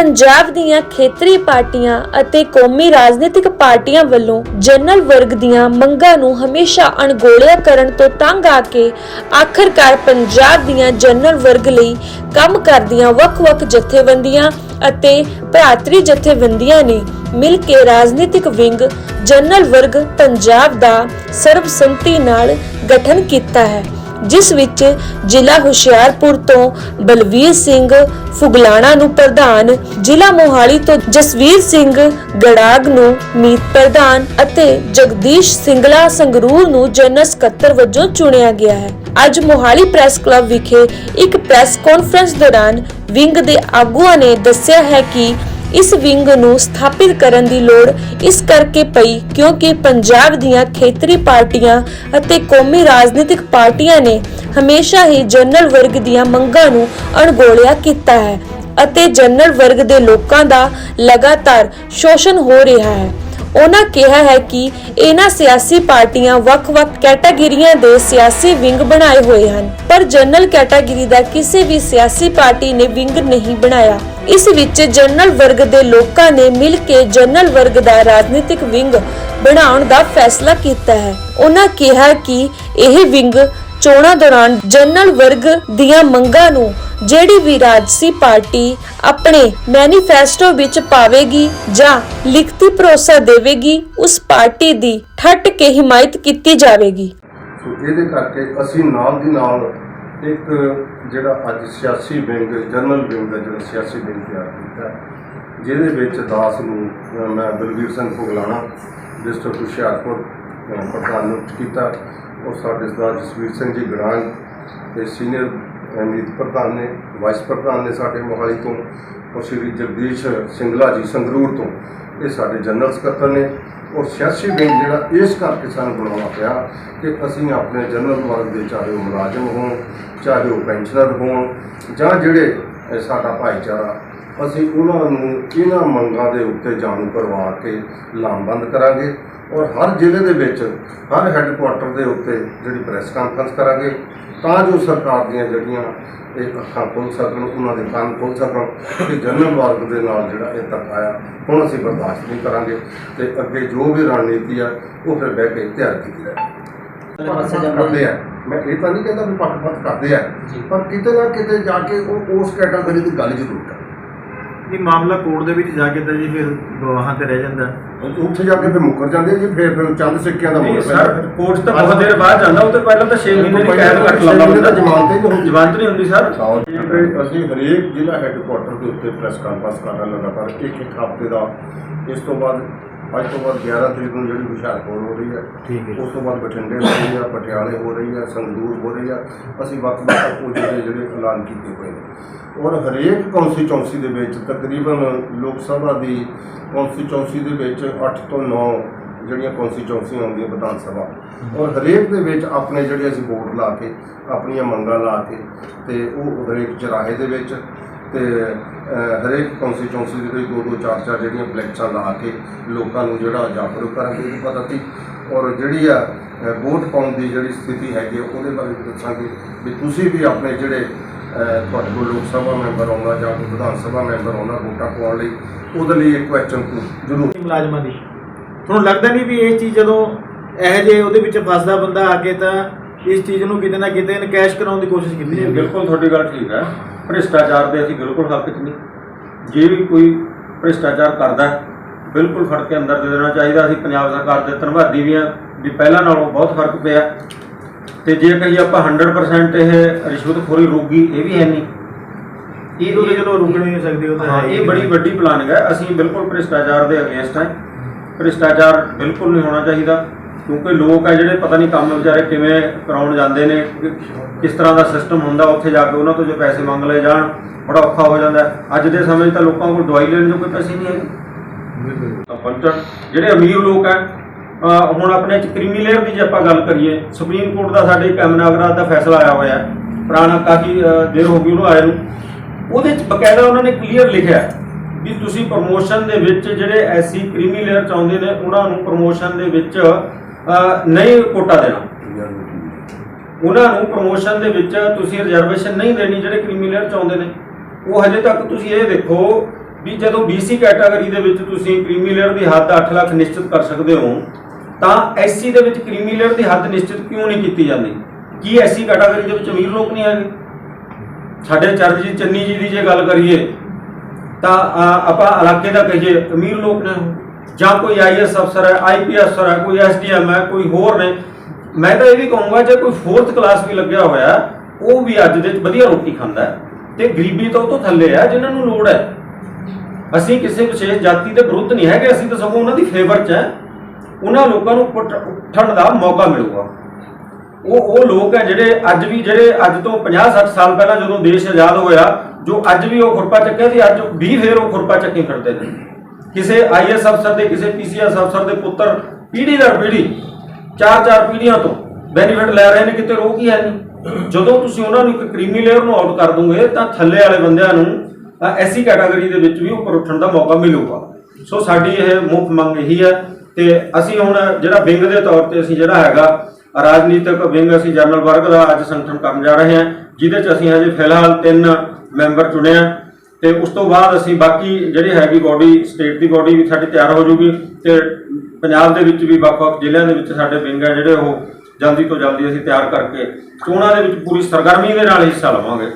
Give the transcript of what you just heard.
ਪੰਜਾਬ ਦੀਆਂ ਖੇਤਰੀ ਪਾਰਟੀਆਂ ਅਤੇ ਕੌਮੀ ਰਾਜਨੀਤਿਕ ਪਾਰਟੀਆਂ ਵੱਲੋਂ ਜਨਰਲ ਵਰਗ ਦੀਆਂ ਮੰਗਾਂ ਨੂੰ ਹਮੇਸ਼ਾ ਅਣਗੌਲਿਆ ਕਰਨ ਤੋਂ ਤੰਗ ਆ ਕੇ ਆਖਰਕਾਰ ਪੰਜਾਬ ਦੀਆਂ ਜਨਰਲ ਵਰਗ ਲਈ ਕੰਮ ਕਰਦੀਆਂ ਵੱਖ-ਵੱਖ ਜਥੇਬੰਦੀਆਂ ਅਤੇ ਭਰਾਤਰੀ ਜਥੇਬੰਦੀਆਂ ਨੇ ਮਿਲ ਕੇ ਰਾਜਨੀਤਿਕ ਵਿੰਗ ਜਨਰਲ ਵਰਗ ਪੰਜਾਬ ਦਾ ਸਰਬਸੰਮਤੀ ਨਾਲ ਗਠਨ ਕੀਤਾ ਹੈ। ਜਿਸ ਵਿੱਚ ਜ਼ਿਲ੍ਹਾ ਹੁਸ਼ਿਆਰਪੁਰ ਤੋਂ ਬਲਵੀਰ ਸਿੰਘ ਫੁਗਲਾਣਾ ਨੂੰ ਪ੍ਰਧਾਨ, ਜ਼ਿਲ੍ਹਾ ਮੋਹਾਲੀ ਤੋਂ ਜਸਵੀਰ ਸਿੰਘ ਗੜਾਗ ਨੂੰ ਮੀਤ ਪ੍ਰਧਾਨ ਅਤੇ ਜਗਦੀਸ਼ ਸਿੰਗਲਾ ਸੰਗਰੂਰ ਨੂੰ ਜਨਰਲ ਸਕੱਤਰ ਵਜੋਂ ਚੁਣਿਆ ਗਿਆ ਹੈ। ਅੱਜ ਮੋਹਾਲੀ ਪ੍ਰੈਸ ਕਲੱਬ ਵਿਖੇ ਇੱਕ ਪ੍ਰੈਸ ਕਾਨਫਰੰਸ ਦੌਰਾਨ ਵਿੰਗ ਦੇ ਆਗੂਆਂ ਨੇ ਦੱਸਿਆ ਹੈ ਕਿ ਇਸ ਵਿੰਗ ਨੂੰ ਸਥਾਪਿਤ ਕਰਨ ਦੀ ਲੋੜ ਇਸ ਕਰਕੇ ਪਈ ਕਿਉਂਕਿ ਪੰਜਾਬ ਦੀਆਂ ਖੇਤਰੀ ਪਾਰਟੀਆਂ ਅਤੇ ਕੌਮੀ ਰਾਜਨੀਤਿਕ ਪਾਰਟੀਆਂ ਨੇ ਹਮੇਸ਼ਾ ਹੀ ਜਨਰਲ ਵਰਗ ਦੀਆਂ ਮੰਗਾਂ ਨੂੰ ਅਣਗੋਲਿਆ ਕੀਤਾ ਹੈ ਅਤੇ ਜਨਰਲ ਵਰਗ ਦੇ ਲੋਕਾਂ ਦਾ ਲਗਾਤਾਰ ਸ਼ੋਸ਼ਣ ਹੋ ਰਿਹਾ ਹੈ। ਉਹਨਾਂ ਕਿਹਾ ਹੈ ਕਿ ਇਹਨਾਂ ਸਿਆਸੀ ਪਾਰਟੀਆਂ ਵੱਖ-ਵੱਖ ਕੈਟਾਗਰੀਆਂ ਦੇ ਸਿਆਸੀ ਵਿੰਗ ਬਣਾਏ ਹੋਏ ਹਨ, ਪਰ ਜਨਰਲ ਕੈਟਾਗਰੀ ਦਾ ਕਿਸੇ ਵੀ ਸਿਆਸੀ ਪਾਰਟੀ ਨੇ ਵਿੰਗ ਨਹੀਂ ਬਣਾਇਆ। ਇਸ ਵਿੱਚ ਜਨਰਲ ਵਰਗ ਦੇ ਲੋਕਾਂ ਨੇ ਮਿਲ ਕੇ ਜਨਰਲ ਵਰਗ ਦਾ ਰਾਜਨੀਤਿਕ ਵਿੰਗ ਬਣਾਉਣ ਦਾ ਫੈਸਲਾ ਕੀਤਾ ਹੈ। ਉਹਨਾਂ ਕਿਹਾ ਕਿ ਇਹ ਵਿੰਗ ਚੋਣਾਂ ਦੌਰਾਨ ਜਨਰਲ ਵਰਗ ਦੀਆਂ ਮੰਗਾਂ ਨੂੰ ਜਿਹੜੀ ਵੀ ਰਾਜਸੀ ਪਾਰਟੀ ਆਪਣੇ ਮੈਨੀਫੈਸਟੋ ਵਿੱਚ ਪਾਵੇਗੀ ਜਾਂ ਲਿਖਤੀ ਭਰੋਸਾ ਦੇਵੇਗੀ, ਉਸ ਪਾਰਟੀ ਦੀ ਠੱਟ ਕੇ ਹਿਮਾਇਤ ਕੀਤੀ ਜਾਵੇਗੀ। ਸੋ ਇਹਦੇ ਕਰਕੇ ਅਸੀਂ ਨਾਲ ਦੀ ਨਾਲ ਇੱਕ ਜਿਹੜਾ ਅੱਜ ਸਿਆਸੀ ਵਿੰਗ, ਜਨਰਲ ਵਿੰਗ ਦਾ ਜਿਹੜਾ ਸਿਆਸੀ ਵਿੰਗ ਤਿਆਰ ਕੀਤਾ ਜਿਹਦੇ ਵਿੱਚ ਦਾਸ ਨੂੰ ਮੈਂ ਬਲਵੀਰ ਸਿੰਘ ਭੁਗਲਾਣਾ ਡਿਸਟ੍ਰਿਕਟ ਹੁਸ਼ਿਆਰਪੁਰ ਪ੍ਰਧਾਨ ਨਿਯੁਕਤ ਕੀਤਾ। ਔਰ ਸਾਡੇ ਸਰਦਾਰ ਜਸਵੀਰ ਸਿੰਘ ਜੀ ਗੜਾਂਗ ਤੇ ਸੀਨੀਅਰ ਅਮੀਤ ਪ੍ਰਧਾਨ ਨੇ ਵਾਈਸ ਪ੍ਰਧਾਨ ਨੇ ਸਾਡੇ ਮੋਹਾਲੀ ਤੋਂ। ਔਰ ਸ਼੍ਰੀ ਜਗਦੀਸ਼ ਸਿੰਗਲਾ ਜੀ ਸੰਗਰੂਰ ਤੋਂ। ਇਹ ਸਾਡੇ ਜਨਰਲ ਸਕੱਤਰ ਨੇ। ਔਰ ਸਿਆਸੀ ਵਿੰਗ ਜਿਹੜਾ ਇਸ ਕਰਕੇ ਸਾਨੂੰ ਬਣਾਉਣਾ ਪਿਆ ਕਿ ਅਸੀਂ ਆਪਣੇ ਜਨਰਲ ਵਰਗ ਦੇ ਚਾਹੇ ਉਹ ਮੁਲਾਜ਼ਮ ਹੋਣ, ਚਾਹੇ ਉਹ ਪੈਨਸ਼ਨਰ ਹੋਣ ਜਾਂ ਜਿਹੜੇ ਸਾਡਾ ਭਾਈਚਾਰਾ, ਅਸੀਂ ਉਹਨਾਂ ਨੂੰ ਇਹਨਾਂ ਮੰਗਾਂ ਦੇ ਉੱਤੇ ਜਾਣੂ ਕਰਵਾ ਕੇ ਲਾਮਬੰਦ ਕਰਾਂਗੇ। ਔਰ ਹਰ ਜ਼ਿਲ੍ਹੇ ਦੇ ਵਿੱਚ ਹਰ ਹੈੱਡਕੁਆਟਰ ਦੇ ਉੱਤੇ ਜਿਹੜੀ ਪ੍ਰੈਸ ਕਾਨਫਰੰਸ ਕਰਾਂਗੇ ਤਾਂ ਜੋ ਸਰਕਾਰ ਦੀਆਂ ਜਿਹੜੀਆਂ ਇਹ ਅੱਖਾਂ ਖੁੱਲ ਸਕਣ ਉਹਨਾਂ ਦੇ ਕੰਨ ਖੁੱਲ ਸਕਣ ਕਿ ਜਨਰਲ ਵਰਗ ਦੇ ਨਾਲ ਜਿਹੜਾ ਇਹ ਤੱਕ ਆਇਆ ਹੁਣ ਅਸੀਂ ਬਰਦਾਸ਼ਤ ਨਹੀਂ ਕਰਾਂਗੇ। ਤੇ ਅੱਗੇ ਜੋ ਵੀ ਰਣਨੀਤੀ ਆ ਉਹ ਫਿਰ ਬਹਿ ਕੇ ਤਿਆਰ ਕੀਤੀ ਆ। ਮੈਂ ਇਹ ਤਾਂ ਨਹੀਂ ਕਹਿੰਦਾ ਵੀ ਪੱਖਪਾਤ ਕਰਦੇ ਆ ਪਰ ਕਿਤੇ ਨਾ ਕਿਤੇ ਜਾ ਕੇ ਉਹ ਉਸ ਕੈਟਾਗਰੀ ਦੀ ਗੱਲ ਜ਼ਰੂਰ ਕਰ ਇਹ ਮਾਮਲਾ ਕੋਰਟ ਦੇ ਵਿੱਚ ਜਾ ਕੇ ਤਾਂ ਜੀ ਫਿਰ ਗਵਾਹਾਂ ਤੇ ਰਹਿ ਜਾਂਦਾ। ਉੱਥੇ ਜਾ ਕੇ ਫਿਰ ਮੁੱਕਰ ਜਾਂਦੇ ਜੀ ਫਿਰ ਫਿਰ ਚੰਦ ਸਿੱਕਿਆਂ ਦਾ ਮੁੱਲ ਸਰ ਕੋਰਟ ਤਾਂ ਬਹੁਤ ਦੇਰ ਬਾਅਦ ਜਾਂਦਾ ਉਹ ਤੋਂ ਪਹਿਲਾਂ ਤਾਂ 6 ਮਹੀਨੇ ਦੀ ਕੈਦ ਕੱਟ ਲਾਉਂਦਾ ਬੰਦਾ। ਜ਼ਮਾਨਤ ਹੀ ਨਹੀਂ ਹੁੰਦੀ। ਜਵਾਨਤ ਨਹੀਂ ਹੁੰਦੀ ਸਰ। ਅਸੀਂ ਹਰੇਕ ਜ਼ਿਲ੍ਹਾ ਹੈੱਡਕੁਆਟਰ ਦੇ ਉੱਤੇ ਪ੍ਰੈਸ ਕਾਨਫਰੰਸ ਕਰ ਰਹੇ ਲਗਾਤਾਰ ਇੱਕ ਇੱਕ ਹਫ਼ਤੇ ਦਾ। ਇਸ ਤੋਂ ਬਾਅਦ ਅੱਜ ਤੋਂ ਬਾਅਦ 11 ਤਰੀਕ ਨੂੰ ਜਿਹੜੀ ਹੁਸ਼ਿਆਰਪੁਰ ਹੋ ਰਹੀ ਹੈ ਠੀਕ ਹੈ ਉਸ ਤੋਂ ਬਾਅਦ ਬਠਿੰਡੇ ਹੋ ਰਹੀ ਹੈ ਪਟਿਆਲੇ ਹੋ ਰਹੀ ਹੈ ਸੰਗਰੂਰ ਹੋ ਰਹੀ ਹੈ। ਅਸੀਂ ਵੱਖ-ਵੱਖ ਉਹ ਜਿਹੜੇ ਜਿਹੜੇ ਐਲਾਨ ਕੀਤੇ ਹੋਏ ਨੇ। ਔਰ ਹਰੇਕ ਕੌਂਸਟੀਚੁਐਂਸੀ ਦੇ ਵਿੱਚ ਤਕਰੀਬਨ ਲੋਕ ਸਭਾ ਦੀ ਕੌਂਸਟੀਚੁਐਂਸੀ ਦੇ ਵਿੱਚ 8 ਤੋਂ 9 ਜਿਹੜੀਆਂ ਕੌਂਸਟੀਚੁਐਂਸੀਆਂ ਆਉਂਦੀਆਂ ਵਿਧਾਨ ਸਭਾ। ਔਰ ਹਰੇਕ ਦੇ ਵਿੱਚ ਆਪਣੇ ਜਿਹੜੇ ਅਸੀਂ ਵੋਟ ਲਾ ਕੇ ਆਪਣੀਆਂ ਮੰਗਾਂ ਲਾ ਕੇ ਤੇ ਉਹ ਹਰੇਕ ਚਰਾਹੇ ਦੇ ਵਿੱਚ ਤੇ ਹਰੇਕ ਕੌਂਸਟੀਚੁਐਂਸੀ ਦੇ ਵਿੱਚ ਦੋ ਦੋ ਚਾਰ ਚਾਰ ਜਿਹੜੀਆਂ ਫਲੈਕਸਾਂ ਲਾ ਕੇ ਲੋਕਾਂ ਨੂੰ ਜਿਹੜਾ ਜਾਗਰੂਕ ਕਰਾਂਗੇ ਇਹ ਪਤਾ ਸੀ ਔਰ ਜਿਹੜੀ ਆ ਵੋਟ ਪਾਉਣ ਦੀ ਜਿਹੜੀ ਸਥਿਤੀ ਹੈਗੀ ਆ, ਉਹਦੇ ਬਾਰੇ ਵੀ ਦੱਸਾਂਗੇ ਵੀ ਤੁਸੀਂ ਵੀ ਆਪਣੇ ਜਿਹੜੇ ਤੁਹਾਡੇ ਕੋਲ ਲੋਕ ਸਭਾ ਮੈਂਬਰ ਆਉਣਾ ਜਾਂ ਕੋਈ ਵਿਧਾਨ ਸਭਾ ਮੈਂਬਰ ਆਉਣਾ ਵੋਟਾਂ ਪਾਉਣ ਲਈ ਉਹਦੇ ਲਈ ਇੱਕ ਕੁਐਸਚਨ ਜ਼ਰੂਰ। ਮੁਲਾਜ਼ਮਾਂ ਦੀ? ਤੁਹਾਨੂੰ ਲੱਗਦਾ ਨਹੀਂ ਵੀ ਇਹ ਚੀਜ਼ ਜਦੋਂ ਇਹੋ ਜਿਹੇ ਉਹਦੇ ਵਿੱਚ ਫਸਦਾ ਬੰਦਾ ਆ ਕੇ ਤਾਂ ਇਸ ਚੀਜ਼ ਨੂੰ ਕਿਤੇ ਨਾ ਕਿਤੇ ਨਕੈਸ਼ ਕਰਾਉਣ ਦੀ ਕੋਸ਼ਿਸ਼ ਕੀਤੀ ਜਾਂਦੀ ਬਿਲਕੁਲ ਤੁਹਾਡੀ ਗੱਲ ਠੀਕ ਹੈ। ਭ੍ਰਿਸ਼ਟਾਚਾਰ ਦੇ ਅਸੀਂ ਬਿਲਕੁਲ ਹੱਕ 'ਚ ਨਹੀਂ। ਜੇ ਵੀ ਕੋਈ ਭ੍ਰਿਸ਼ਟਾਚਾਰ ਕਰਦਾ ਹੈ, ਬਿਲਕੁਲ ਫੜ ਕੇ ਅੰਦਰ ਦੇ ਦੇਣਾ ਚਾਹੀਦਾ। ਅਸੀਂ ਪੰਜਾਬ ਸਰਕਾਰ ਦੇ ਧੰਨਵਾਦੀ ਵੀ ਹਾਂ ਵੀ ਪਹਿਲਾਂ ਨਾਲੋਂ ਬਹੁਤ ਫ਼ਰਕ ਪਿਆ। ਤੇ ਜੇ ਕਹੀ ਆਪਾਂ 100% ਇਹ ਰਿਸ਼ਵਤਖੋਰੀ ਰੋਗੀ ਇਹ ਵੀ ਹੈ ਨਹੀਂ। ਇਹ ਤਾਂ ਚਲੋ ਰੁਕ ਨਹੀਂ ਸਕਦੀ ਉਹ ਤਾਂ ਹਾਂ ਹੈ ਹੀ ਇਹ ਬੜੀ ਵੱਡੀ ਪਲਾਨਿੰਗ ਹੈ। ਅਸੀਂ ਬਿਲਕੁਲ ਭ੍ਰਿਸ਼ਟਾਚਾਰ ਦੇ ਅਗੇਂਸਟ ਹਾਂ। ਭ੍ਰਿਸ਼ਟਾਚਾਰ ਬਿਲਕੁਲ ਨਹੀਂ ਹੋਣਾ ਚਾਹੀਦਾ। ਕਿਉਂਕਿ ਲੋਕ ਆ ਜਿਹੜੇ ਪਤਾ ਨਹੀਂ ਕੰਮ ਵਿਚਾਰੇ ਕਿਵੇਂ ਕਰਾਉਣ ਜਾਂਦੇ ਨੇ ਕਿ- ਕਿਸ ਤਰ੍ਹਾਂ ਦਾ ਸਿਸਟਮ ਹੁੰਦਾ ਉੱਥੇ ਜਾ ਕੇ ਉਹਨਾਂ ਤੋਂ ਜੋ ਪੈਸੇ ਮੰਗ ਲਏ ਜਾਣ ਬੜਾ ਔਖਾ ਹੋ ਜਾਂਦਾ। ਹੈ। ਅੱਜ ਦੇ ਸਮੇਂ 'ਚ ਤਾਂ ਲੋਕਾਂ ਕੋਲ ਦਵਾਈ ਲੈਣ ਨੂੰ ਕੋਈ ਪੈਸੇ ਨਹੀਂ ਹੈਗੇ। ਤਾਂ ਪਹੁੰਚਣ ਜਿਹੜੇ ਅਮੀਰ ਲੋਕ ਅਹ ਹੁਣ ਆਪਣੇ ਚ ਕ੍ਰੀਮੀ ਲੇਅਰ ਦੀ ਜੇ ਆਪਾਂ ਗੱਲ ਕਰੀਏ ਸੁਪਰੀਮ ਕੋਰਟ ਦਾ ਸਾਡੇ ਕੈਮਨਾਗਰਾ ਦਾ ਫੈਸਲਾ ਆਇਆ ਹੋਇਆ ਹੈ। ਪੁਰਾਣਾ ਕਾਫੀ ਅਹ, ਦੇਰ ਹੋ ਗਈ ਉਹਨੂੰ ਆਏ ਨੂੰ। ਉਹਦੇ ਚ ਬਕਾਇਦਾ ਉਹਨਾਂ ਨੇ ਕਲੀਅਰ ਲਿਖਿਆ ਹੈ ਵੀ ਤੁਸੀਂ ਪ੍ਰੋਮੋਸ਼ਨ ਦੇ ਵਿੱਚ ਜਿਹੜੇ ਐਸੀ ਕ੍ਰੀਮੀ ਲੇਅਰ ਚਾਹੁੰਦੇ ਨੇ ਉਹਨਾਂ ਨੂੰ ਪ੍ਰੋਮੋਸ਼ਨ ਦੇ ਵਿੱਚ ਅਹ, ਨਹੀਂ ਕੋਟਾ ਦੇਣਾ। ਉਹਨਾਂ ਨੂੰ ਪ੍ਰੋਮੋਸ਼ਨ ਦੇ ਵਿੱਚ ਤੁਸੀਂ ਰਿਜ਼ਰਵੇਸ਼ਨ ਨਹੀਂ ਦੇਣੀ ਜਿਹੜੇ ਕ੍ਰੀਮੀ ਲੇਅਰ ਚਾਹੁੰਦੇ ਨੇ। ਉਹ ਹਜੇ ਤੱਕ ਤੁਸੀਂ ਇਹ ਦੇਖੋ ਵੀ ਜਦੋਂ BC ਕੈਟਾਗਰੀ ਦੇ ਵਿੱਚ ਤੁਸੀਂ ਕ੍ਰੀਮੀ ਲੇਅਰ ਦੀ ਹੱਦ 8 ਲੱਖ ਨਿਸ਼ਚਿਤ ਕਰ ਸਕਦੇ ਹੋ ਤਾਂ SC ਦੇ ਵਿੱਚ ਕ੍ਰੀਮੀ ਦੀ ਹੱਦ ਨਿਸ਼ਚਿਤ ਕਿਉਂ ਨਹੀਂ ਕੀਤੀ ਜਾਂਦੀ? ਕੀ SC ਕੈਟਾਗਰੀ ਦੇ ਵਿੱਚ ਅਮੀਰ ਲੋਕ ਨਹੀਂ ਹੈਗੇ? ਸਾਡੇ ਚਰਨਜੀਤ ਚੰਨੀ ਜੀ ਦੀ ਜੇ ਗੱਲ ਕਰੀਏ ਤਾਂ ਆਪਾਂ ਇਲਾਕੇ ਦਾ ਕਹੀਏ ਅਮੀਰ ਲੋਕ ਨੇ ਉਹ। ਜਾਂ ਕੋਈ ਆਈਐਸ ਅਫਸਰ ਹੈ ਆਈਪੀਐਸ ਅਫਸਰ ਹੈ, ਕੋਈ ਐਸਡੀਐਮ ਹੈ, ਕੋਈ ਹੋਰ ਨੇ, ਮੈਂ ਤਾਂ ਇਹ ਵੀ ਕਹੂੰਗਾ ਜੇ ਕੋਈ 4th ਕਲਾਸ ਵੀ ਲੱਗਿਆ ਹੋਇਆ ਉਹ ਵੀ ਅੱਜ ਦੇ ਵਿੱਚ ਵਧੀਆ ਰੋਟੀ ਖਾਂਦਾ ਹੈ ਤੇ ਗਰੀਬੀ ਤੋਂ ਉਹ ਤੋਂ ਥੱਲੇ ਹੈ, ਜਿਨ੍ਹਾਂ ਨੂੰ ਲੋੜ ਹੈ। ਅਸੀਂ ਕਿਸੇ ਵਿਸ਼ੇਸ਼ ਜਾਤੀ ਦੇ ਵਿਰੁੱਧ ਨਹੀਂ ਹੈਗੇ, ਅਸੀਂ ਤਾਂ ਸਗੋਂ ਉਹਨਾਂ ਦੀ ਫੇਵਰ 'ਚ ਹੈ। ਉਹਨਾਂ ਲੋਕਾਂ ਨੂੰ ਉੱਠ- ਉੱਠਣ ਦਾ ਮੌਕਾ ਮਿਲੂਗਾ। ਉਹ ਉਹ ਲੋਕ ਹੈ ਜਿਹੜੇ ਅੱਜ ਵੀ, ਜਿਹੜੇ ਅੱਜ ਤੋਂ 50 60 ਸਾਲ ਪਹਿਲਾਂ ਜਦੋਂ ਦੇਸ਼ ਆਜ਼ਾਦ ਹੋਇਆ, ਜੋ ਅੱਜ ਵੀ ਉਹ ਖੁਰਪਾ ਚੱਕਿਆ ਸੀ, ਅੱਜ ਵੀ ਫੇਰ ਉਹ ਖੁਰਪਾ ਚੱਕੀ ਫਿਰਦੇ ਨੇ। ਕਿਸੇ ਆਈਐਸ ਅਫਸਰ ਦੇ, ਕਿਸੇ ਪੀਸੀਐਸ ਅਫਸਰ ਦੇ ਪੁੱਤਰ ਪੀੜ੍ਹੀ ਦਰ ਪੀੜ੍ਹੀ, ਚਾਰ ਚਾਰ ਪੀੜੀਆਂ ਤੋਂ ਬੈਨੀਫਿਟ ਲੈ ਰਹੇ ਨੇ, ਕਿਤੇ ਰੋਕ ਹੀ ਹੈ ਨਹੀਂ। ਜਦੋਂ ਤੁਸੀਂ ਉਹਨਾਂ ਨੂੰ ਇੱਕ ਕ੍ਰੀਮੀ ਲੇਅਰ ਨੂੰ ਆਊਟ ਕਰ ਦੋਗੇ, ਤਾਂ ਥੱਲੇ ਵਾਲੇ ਬੰਦਿਆਂ ਨੂੰ ਐਸੀ ਕੈਟਾਗਰੀ ਦੇ ਵਿੱਚ ਵੀ ਉੱਪਰ ਉੱਠਣ ਦਾ ਮੌਕਾ ਮਿਲੂਗਾ। ਸੋ ਸਾਡੀ ਇਹ ਮੁੱਖ ਮੰਗ ਇਹੀ ਹੈ ਤੇ ਅਸੀਂ ਹੁਣ ਜਿਹੜਾ ਵਿੰਗ ਦੇ ਤੌਰ ਤੇ ਅਸੀਂ ਜਿਹੜਾ ਹੈਗਾ, ਰਾਜਨੀਤਿਕ ਵਿੰਗ, ਅਸੀਂ ਜਨਰਲ ਵਰਗ ਦਾ ਅੱਜ ਸੰਗਠਨ ਕਰਨ ਜਾ ਰਹੇ ਹਾਂ, ਜਿਹਦੇ ਚ ਅਸੀਂ ਹਜੇ ਫਿਲਹਾਲ ਤਿੰਨ ਮੈਂਬਰ ਚੁਣੇ ਆ। ਤੇ ਉਸ ਤੋਂ ਬਾਅਦ ਅਸੀਂ ਬਾਕੀ ਜਿਹੜੀ ਹੈਗੀ ਬਾਡੀ ਸਟੇਟ ਦੀ ਬਾਡੀ ਵੀ ਸਾਡੀ ਤਿਆਰ ਹੋ ਜਾਊਗੀ ਤੇ ਪੰਜਾਬ ਦੇ ਵਿੱਚ ਵੀ ਵੱਖ-ਵੱਖ ਜ਼ਿਲ੍ਹਿਆਂ ਦੇ ਵਿੱਚ ਸਾਡੇ ਵਿੰਗ ਆ ਜਿਹੜੇ ਉਹ ਜਲਦੀ ਤੋਂ ਜਲਦੀ ਅਸੀਂ ਤਿਆਰ ਕਰਕੇ ਚੋਣਾਂ ਦੇ ਵਿੱਚ ਪੂਰੀ ਸਰਗਰਮੀ ਦੇ ਨਾਲ ਹਿੱਸਾ ਲਵਾਂਗੇ।